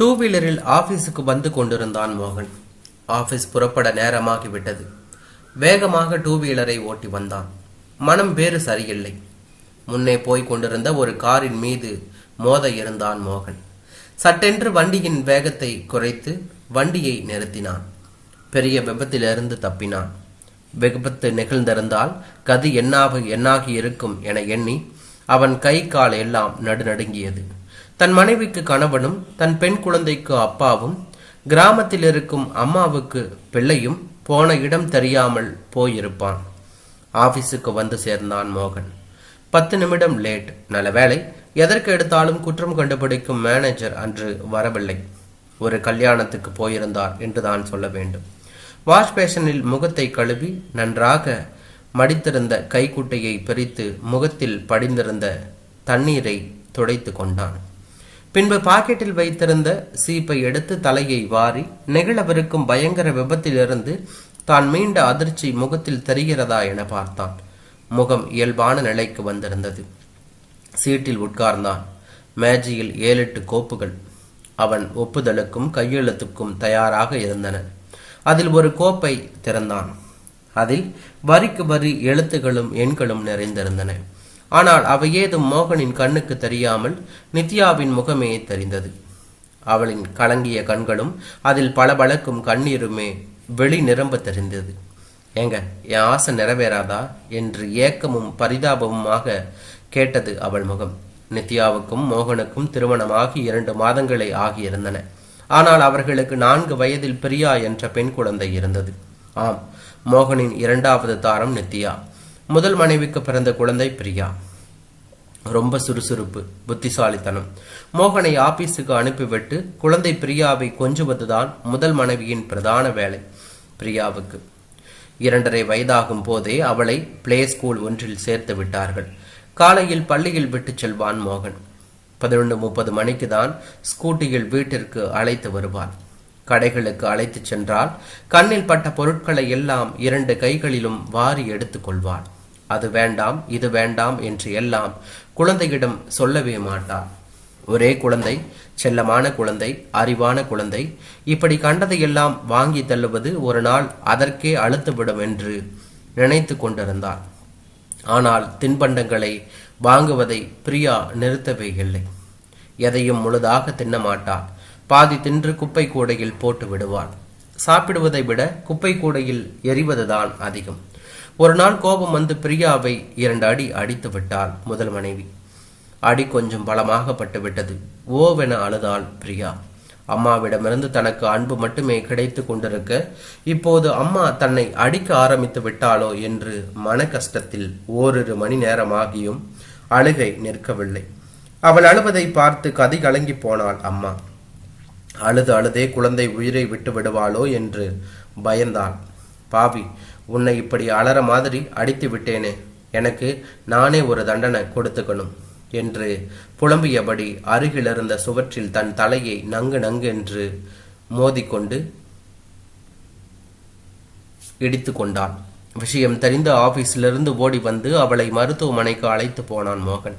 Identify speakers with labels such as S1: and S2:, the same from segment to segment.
S1: Two வீலரில் ஆபீஸுக்கு வந்து கொண்டிருந்தான் மோகன். ஆபீஸ் புறப்பட நேரமாகிவிட்டது. வேகமாக டூ வீலரை ஓட்டி வந்தான். மனம் வேறு சரியில்லை. முன்னே போய்க் கொண்டிருந்த ஒரு காரின் மீது மோத இருந்தான் மோகன். சட்டென்று வண்டியின் வேகத்தை குறைத்து வண்டியை நிறுத்தினான். பெரிய விபத்திலிருந்து தப்பினான். விபத்து நிகழ்ந்திருந்தால் கதி என்னாக என்னாகி இருக்கும் என எண்ணி அவன் கை கால் எல்லாம் நடுநடுங்கியது. தன் மனைவிக்கு கணவனும் தன் பெண் குழந்தைக்கு அப்பாவும் கிராமத்தில் இருக்கும் அம்மாவுக்கு பிள்ளையும் போன இடம் தெரியாமல் போயிருப்பான். ஆபீஸுக்கு வந்து சேர்ந்தான் மோகன். பத்து நிமிடம் லேட். நல்ல வேளை எதற்கு எடுத்தாலும் குற்றம் கண்டுபிடிக்கும் மேனேஜர் அன்று வரவில்லை. ஒரு கல்யாணத்துக்கு போயிருந்தார் என்று தான் சொல்ல வேண்டும். வாஷ் பேஷனில் முகத்தை கழுவி நன்றாக மடித்திருந்த கைக்குட்டையை பிரித்து முகத்தில் படிந்திருந்த தண்ணீரை துடைத்து கொண்டான். பின்பு பாக்கெட்டில் வைத்திருந்த சீப்பை எடுத்து தலையை வாரி நெகிழவிருக்கும் பயங்கர விபத்திலிருந்து தான் மீண்ட அதிர்ச்சி முகத்தில் தெரிகிறதா என பார்த்தான். முகம் இயல்பான நிலைக்கு வந்திருந்தது. சீட்டில் உட்கார்ந்தான். மேஜையில் ஏழெட்டு கோப்புகள். அவன் ஒப்புதலுக்கும் கையெழுத்துக்கும் தயாராக இருந்தன. அதில் ஒரு கோப்பை திறந்தான். அதில் வரிக்கு வரி எழுத்துகளும் எண்களும் நிறைந்திருந்தன. ஆனால் அவை ஏதும் மோகனின் கண்ணுக்கு தெரியாமல் நித்யாவின் முகமே தெரிந்தது. அவளின் கலங்கிய கண்களும் அதில் பளபளக்கும் கண்ணீருமே வெளி நிரம்ப தெரிந்தது. ஏங்க என் ஆசை நிறைவேறாதா? என்று ஏக்கமும் பரிதாபமுமாக கேட்டது அவள் முகம். நித்யாவுக்கும் மோகனுக்கும் திருமணமாகி இரண்டு மாதங்களே ஆகியிருந்தன. ஆனால் அவர்களுக்கு நான்கு வயதில் பிரியா என்ற பெண் குழந்தை இருந்தது. ஆம் மோகனின் இரண்டாவது தாரம் நித்யா. முதல் மனைவிக்கு பிறந்த குழந்தை பிரியா. ரொம்ப சுறுசுறுப்பு புத்திசாலித்தனம். மோகனை ஆபீஸுக்கு அனுப்பிவிட்டு குழந்தை பிரியாவை கொஞ்சுவதுதான் முதல் மனைவியின் பிரதான வேலை பிரியாவுக்கு. இரண்டரை வயதாகும் போதே அவளை பிளே ஸ்கூல் ஒன்றில் சேர்த்து விட்டார்கள். காலையில் பள்ளியில் விட்டு செல்வான் மோகன். பதினொன்று முப்பது மணிக்கு தான் ஸ்கூட்டியில் வீட்டிற்கு அழைத்து வருவான். கடைகளுக்கு அழைத்துச் சென்றால் கண்ணில் பட்ட பொருட்களை எல்லாம் இரண்டு கைகளிலும் வாரி எடுத்துக்கொள்வான் அது வேண்டாம் இது வேண்டாம் என்று எல்லாம் குழந்தையிடம் சொல்லவே மாட்டார் ஒரே குழந்தை செல்லமான குழந்தை அறிவான குழந்தை இப்படி கண்டதையெல்லாம் வாங்கி தள்ளுவது ஒரு நாள் அதற்கே அழுத்துவிடும் என்று நினைத்து கொண்டிருந்தார் ஆனால் தின்பண்டங்களை வாங்குவதை பிரியா நிறுத்தவே இல்லை. எதையும் முழுதாக தின்ன மாட்டாள் பாதி தின்று குப்பை கூடையில் போட்டு விடுவாள். சாப்பிடுவதை விட குப்பை கூடையில் எரிவதுதான் அதிகம். ஒரு நாள் கோபம் வந்து பிரியாவை இரண்டு அடி அடித்து விட்டாள் முதல் மனைவி. அடி கொஞ்சம் பலமாகப்பட்டு விட்டது. ஓவென அழுதாள் பிரியா. அம்மாவிடமிருந்து தனக்கு அன்பு மட்டுமே கிடைத்து கொண்டிருக்க இப்போது அம்மா தன்னை அடிக்க ஆரம்பித்து விட்டாளோ என்று மன கஷ்டத்தில் ஓரிரு மணி நேரமாகியும் அழுகை நிற்கவில்லை. அவள் அழுவதை பார்த்து கதை கலங்கி போனாள் அம்மா. அழுது அழுதே குழந்தை உயிரை விட்டு விடுவாளோ என்று பயந்தாள். பாவி உன்னை இப்படி அலற மாதிரி அடித்து விட்டேனே. எனக்கு நானே ஒரு தண்டனை கொடுத்துக்கணும் என்று புலம்பியபடி அருகிலிருந்த சுவற்றில் தன் தலையை நங்கு நங்கு என்று மோதிக்கொண்டு இடித்து கொண்டான் விஷயம் தெரிந்த ஆபீஸிலிருந்து ஓடி வந்து அவளை மருத்துவமனைக்கு அழைத்து போனான் மோகன்.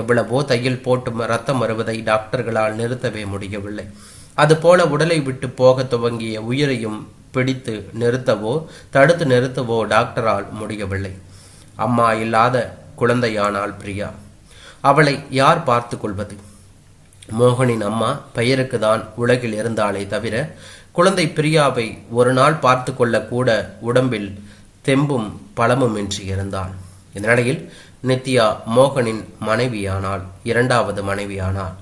S1: எவ்வளவோ தையல் போட்டு ரத்தம் வருவதை டாக்டர்களால் நிறுத்தவே முடியவில்லை. அதுபோல உடலை விட்டு போக துவங்கிய உயிரையும் பிடித்து நிறுத்தவோ தடுத்து நிறுத்தவோ டாக்டரால் முடியவில்லை. அம்மா இல்லாத குழந்தையானாள் பிரியா. அவளை யார் பார்த்து கொள்வது? மோகனின் அம்மா பெயருக்கு தான் உலகில் இருந்தாளே தவிர குழந்தை பிரியாவை ஒரு நாள் பார்த்து கொள்ளக்கூட உடம்பில் தெம்பும் பலமும் இன்றி இருந்தாள் இந்நிலையில் நித்யா மோகனின் மனைவியானாள் இரண்டாவது மனைவியானாள்.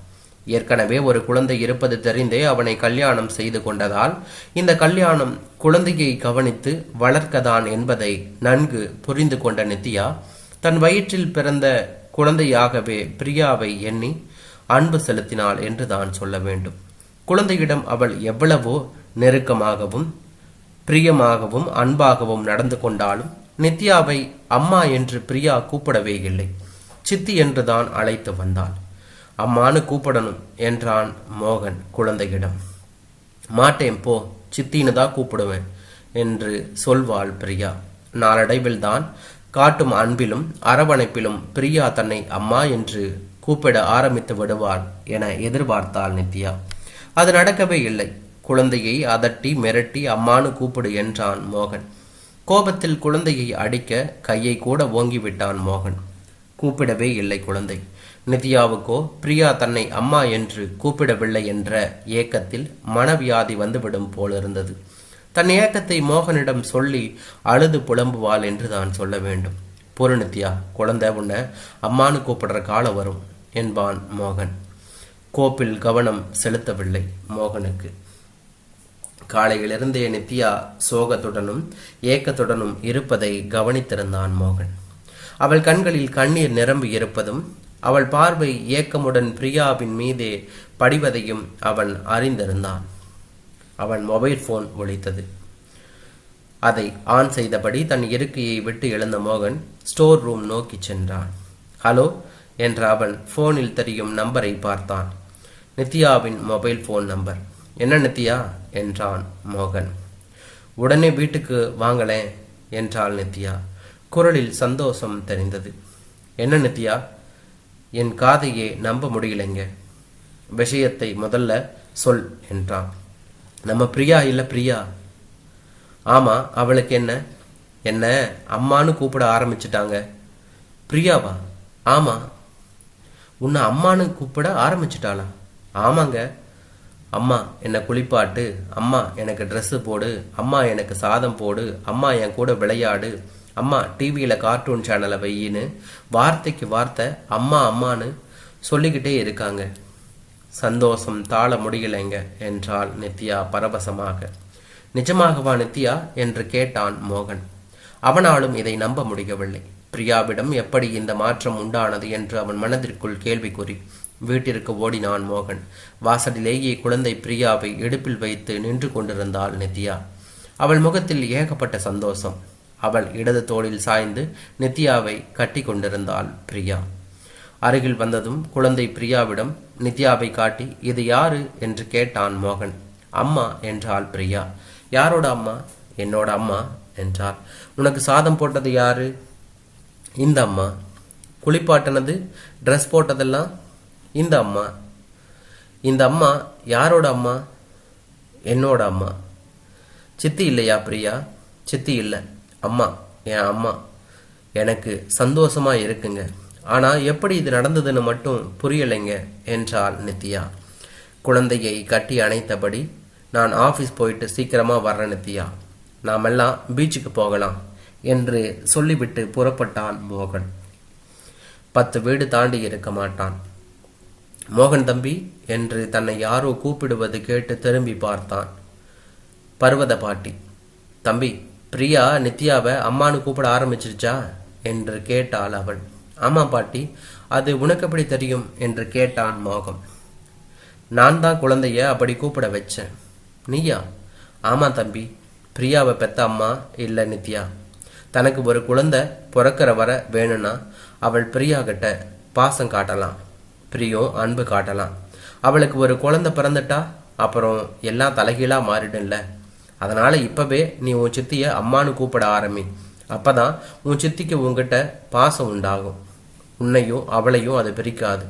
S1: ஏற்கனவே ஒரு குழந்தை இருப்பது தெரிந்தே அவனை கல்யாணம் செய்து கொண்டதால் இந்த கல்யாணம் குழந்தையை கவனித்து வளர்க்கதான் என்பதை நன்கு புரிந்து கொண்ட நித்யா தன் வயிற்றில் பிறந்த குழந்தையாகவே பிரியாவை எண்ணி அன்பு செலுத்தினாள் என்று தான் சொல்ல வேண்டும். குழந்தையிடம் அவள் எவ்வளவோ நெருக்கமாகவும் பிரியமாகவும் அன்பாகவும் நடந்து கொண்டாலும் நித்யாவை அம்மா என்று பிரியா கூப்பிடவே இல்லை. சித்தி என்றுதான் அழைத்து வந்தாள். அம்மானு கூப்பிடணும் என்றான் மோகன் குழந்தையிடம். மாட்டேன் போ சித்தின்னு தான் கூப்பிடுவேன் என்று சொல்வாள் பிரியா. நாளடைவில் தான் காட்டும் அன்பிலும் அரவணைப்பிலும் பிரியா தன்னை அம்மா என்று கூப்பிட ஆரம்பித்து விடுவார் என எதிர்பார்த்தாள் நித்யா. அது நடக்கவே இல்லை. குழந்தையை அதட்டி மிரட்டி அம்மானு கூப்பிடு என்றான் மோகன். கோபத்தில் குழந்தையை அடிக்க கையை கூட ஓங்கிவிட்டான் மோகன். கூப்பிடவே இல்லை குழந்தை. நித்யாவுக்கோ பிரியா தன்னை அம்மா என்று கூப்பிடவில்லை என்ற ஏக்கத்தில் மனவியாதி வந்துவிடும் போலிருந்தது. தன் ஏக்கத்தை மோகனிடம் சொல்லி அழுது புலம்புவாள் என்று தான் சொல்ல வேண்டும். பொறு நித்யா குழந்தை உன்னை அம்மானு கூப்பிடுற காலம் வரும் என்பான் மோகன். கோப்பில் கவனம் செலுத்தவில்லை மோகனுக்கு. காலையிலிருந்தே நித்யா சோகத்துடனும் ஏக்கத்துடனும் இருப்பதை கவனித்திருந்தான் மோகன். அவள் கண்களில் கண்ணீர் நிரம்பி இருப்பதும் அவள் பார்வை ஏக்கமுடன் பிரியாவின் மீதே படிவதையும் அவன் அறிந்திருந்தான். அவன் மொபைல் போன் ஒழித்தது. அதை ஆன் செய்தபடி தன் இருக்கையை விட்டு எழுந்த மோகன் ஸ்டோர் ரூம் நோக்கி சென்றான். ஹலோ என்ற அவன் போனில் தெரியும் நம்பரை பார்த்தான். நித்யாவின் மொபைல் ஃபோன் நம்பர் என்ன நித்யா? என்றான் மோகன். உடனே வீட்டுக்கு வாங்களேன் என்றாள் நித்யா. குரலில் சந்தோஷம் தெரிந்தது. என்ன நித்யா? என் காதையே நம்ப முடியலைங்க. விஷயத்தை முதல்ல சொல் என்றான். நம்ம பிரியா இல்லை பிரியா? ஆமாம் அவளுக்கு என்ன? என்ன? அம்மான்னு கூப்பிட ஆரம்பிச்சிட்டாங்க. பிரியாவா? ஆமாம் உன்னை அம்மான்னு கூப்பிட ஆரம்பிச்சிட்டாளா? ஆமாங்க. அம்மா என்னை குளிப்பாட்டு. அம்மா எனக்கு ட்ரெஸ்ஸு போடு. அம்மா எனக்கு சாதம் போடு. அம்மா என் கூட விளையாடு. அம்மா டிவியில் கார்ட்டூன் சேனலை வையின்னு வார்த்தைக்கு வார்த்தை அம்மா அம்மான்னு சொல்லிக்கிட்டே இருக்காங்க. சந்தோஷம் தாழ முடியலைங்க என்றாள் நித்யா பரவசமாக. நிஜமாகவா நித்யா என்று கேட்டான் மோகன். அவனாலும் இதை நம்ப முடியவில்லை. பிரியாவிடம் எப்படி இந்த மாற்றம் உண்டானது என்று அவன் மனதிற்குள் கேள்விக்குறி வீட்டிற்கு ஓடினான் மோகன். வாசலிலேயே குழந்தை பிரியாவை இடுப்பில் வைத்து நின்று கொண்டிருந்தாள் நித்யா. அவள் முகத்தில் ஏகப்பட்ட சந்தோஷம். அவள் இடது தோளில் சாய்ந்து நித்யாவை கட்டி கொண்டிருந்தாள் பிரியா. அருகில் வந்ததும் குழந்தை பிரியாவிடம் நித்யாவை காட்டி இது யாரு? என்று கேட்டான் மோகன். அம்மா என்றாள் பிரியா. யாரோட அம்மா? என்னோட அம்மா என்றாள். உனக்கு சாதம் போட்டது யாரு? இந்த அம்மா. குளிப்பாட்டினது? ட்ரெஸ் போட்டதெல்லாம் இந்த அம்மா. இந்த அம்மா யாரோட அம்மா? என்னோட அம்மா. சித்தி இல்லையா பிரியா? சித்தி இல்லை. அம்மா என் அம்மா எனக்கு சந்தோஷமா இருக்குங்க. ஆனா எப்படி இது நடந்ததுன்னு மட்டும் புரியலைங்க என்றாள் நித்யா. குழந்தையை கட்டி அணைத்தபடி நான் ஆஃபீஸ் போயிட்டு சீக்கிரமா வர்றேன் நித்யா. நாமெல்லாம் பீச்சுக்கு போகலாம் என்று சொல்லிவிட்டு புறப்பட்டான் மோகன். பத்து வீடு தாண்டி இருக்க மாட்டான். மோகன் தம்பி என்று தன்னை யாரோ கூப்பிடுவது கேட்டு திரும்பி பார்த்தான். பர்வத பாட்டி தம்பி பிரியா நித்யாவை அம்மானு கூப்பிட ஆரம்பிச்சிருச்சா என்று கேட்டாள் அவள். ஆமாம் பாட்டி அது உனக்கு எப்படி தெரியும் என்று கேட்டான் மோகம். நான் தான் குழந்தைய அப்படி கூப்பிட வச்சேன். நீயா? ஆமாம் தம்பி பிரியாவை பெத்த அம்மா இல்லை நித்யா. தனக்கு ஒரு குழந்தை பிறக்கிற வர வேணும்னா அவள் பிரியா கிட்ட பாசம் காட்டலாம். பிரியும் அன்பு காட்டலாம். அவளுக்கு ஒரு குழந்தை பிறந்துட்டா அப்புறம் எல்லாம் தலைகீழாக மாறிடும்ல. அதனால் இப்போவே நீ உன் சித்தியை அம்மானு கூப்பிட ஆரம்பி. அப்பதான் உன் சித்திக்கு உங்ககிட்ட பாசம் உண்டாகும். உன்னையும் அவளையும் அது பிரிக்காது.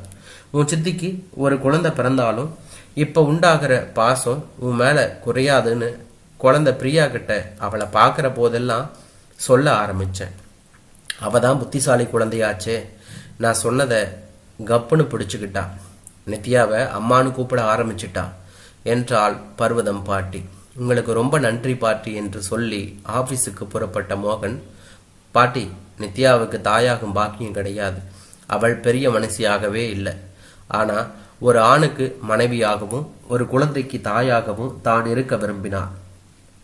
S1: உன் சித்திக்கு ஒரு குழந்தை பிறந்தாலும் இப்போ உண்டாகிற பாசம் உன் மேலே குறையாதுன்னு குழந்தை பிரியா கிட்ட அவளை பார்க்குற போதெல்லாம் சொல்ல ஆரம்பித்தேன் அவள் தான் புத்திசாலி குழந்தையாச்சே. நான் சொன்னதை கப்புன்னு பிடிச்சுக்கிட்டா. நித்யாவை அம்மானு கூப்பிட ஆரம்பிச்சிட்டா. என்றாள் பர்வதம் பாட்டி. உங்களுக்கு ரொம்ப நன்றி பாட்டி என்று சொல்லி ஆபீஸுக்கு புறப்பட்ட மோகன் பாட்டி நித்யாவுக்கு தாயாகும் பாக்கியம் கிடையாது. அவள் பெரிய மனுஷியாகவே இல்லை. ஆனா ஒரு ஆணுக்கு மனைவியாகவும் ஒரு குழந்தைக்கு தாயாகவும் தான் இருக்க விரும்பினார்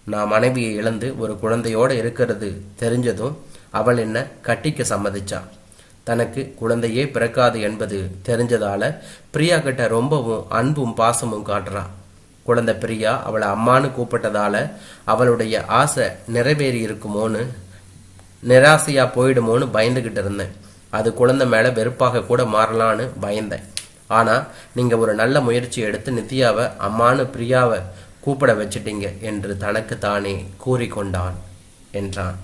S1: நான் மனைவியை இழந்து ஒரு குழந்தையோட இருக்கிறது தெரிஞ்சதும் அவள் என்ன கட்டிக்க சம்மதிச்சா? தனக்கு குழந்தையே பிறக்காது என்பது தெரிஞ்சதால பிரியா கிட்ட ரொம்பவும் அன்பும் பாசமும் காட்டுறான் குழந்தை பிரியா அவளை அம்மான்னு கூப்பிட்டதால அவளுடைய ஆசை நிறைவேறி இருக்குமோன்னு நிராசையா போயிடுமோன்னு பயந்துகிட்டு இருந்தேன். அது குழந்தை மேல வெறுப்பாக கூட மாறலான்னு பயந்தேன். ஆனா நீங்க ஒரு நல்ல முயற்சி எடுத்து நித்யாவை அம்மானு பிரியாவை கூப்பிட வச்சிட்டீங்க என்று தனக்கு தானே கூறிக்கொண்டான் என்றான்.